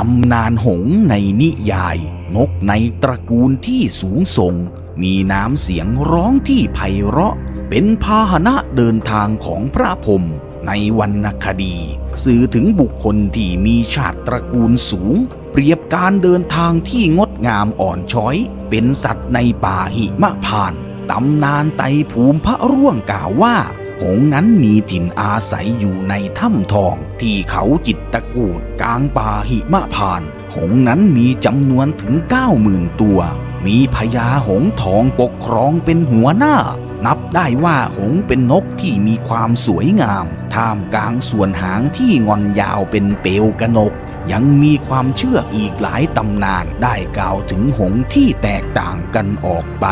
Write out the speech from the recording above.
ตำนานหงในนิยาย นกในตระกูลที่สูงส่ง มีน้ำเสียงร้องที่ไพเราะ เป็นพาหนะเดินทางของพระพรมในวรรณคดี สื่อถึงบุคคลที่มีชาติตระกูลสูง เปรียบการเดินทางที่งดงามอ่อนช้อย เป็นสัตว์ในป่าหิมะพานตำนานไตภูมิพระร่วงกล่าวว่า หงนั้นมีถิ่นอาศัยอยู่ในถ้ำทอง ที่เขาจิตตะกูดกลางป่าหิมะพาน หงนั้นมีจำนวนถึง90,000ตัว มีพญาหงทองปกครองเป็นหัวหน้า นับได้ว่าหงเป็นนกที่มีความสวยงาม ท่ามกลางส่วนหางที่งอนยาวเป็นเปลวกนกยังมีความเชื่ออีกหลายตำนานได้กล่าวถึงหงที่แตกต่างกันออกไป